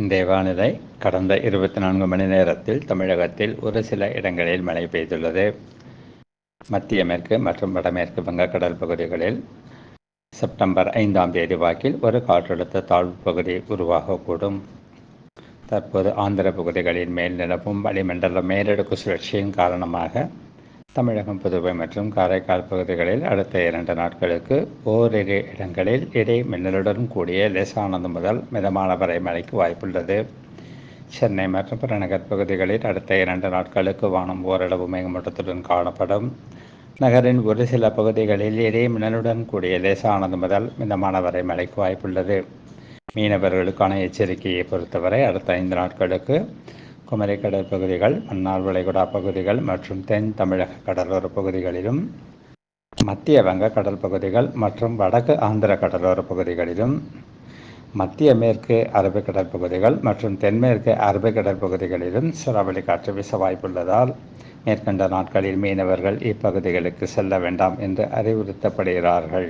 இன்றைய வானிலை கடந்த இருபத்தி நான்கு மணி நேரத்தில் தமிழகத்தில் ஒரு சில இடங்களில் மழை பெய்துள்ளது. மத்திய மேற்கு மற்றும் வடமேற்கு வங்கக்கடல் பகுதிகளில் செப்டம்பர் ஐந்தாம் தேதி வாக்கில் ஒரு காற்றழுத்த தாழ்வு பகுதி உருவாகக்கூடும். தற்போது ஆந்திர பகுதிகளின் மேல் நிலவும் வளிமண்டல மேலடுக்கு சுழற்சியின் காரணமாக தமிழகம் புதுவை மற்றும் காரைக்கால் பகுதிகளில் அடுத்த இரண்டு நாட்களுக்கு ஓரிரு இடங்களில் இடை மின்னலுடன் கூடிய லேசானது முதல் மிதமான வரை மழைக்கு வாய்ப்புள்ளது. சென்னை மற்றும் புறநகர் பகுதிகளில் அடுத்த இரண்டு நாட்களுக்கு வானம் ஓரளவு மேகமூட்டத்துடன் காணப்படும். நகரின் ஒரு சில பகுதிகளில் இடை மின்னலுடன் கூடிய லேசானது முதல் மிதமான வரை மழைக்கு வாய்ப்புள்ளது. மீனவர்களுக்கான எச்சரிக்கையை பொறுத்தவரை அடுத்த ஐந்து நாட்களுக்கு குமரி கடற்பகுதிகள் மன்னார் வளைகுடா பகுதிகள் மற்றும் தென் தமிழக கடலோர பகுதிகளிலும் மத்திய வங்க கடல் பகுதிகள் மற்றும் வடக்கு ஆந்திர கடலோர பகுதிகளிலும் மத்திய மேற்கு அரபிக் கடற்பகுதிகள் மற்றும் தென்மேற்கு அரபிக் கடற்பகுதிகளிலும் சூறாவளி காற்று வீச வாய்ப்புள்ளதால் மேற்கண்ட நாட்களில் மீனவர்கள் இப்பகுதிகளுக்கு செல்ல வேண்டாம் என்று அறிவுறுத்தப்படுகிறார்கள்.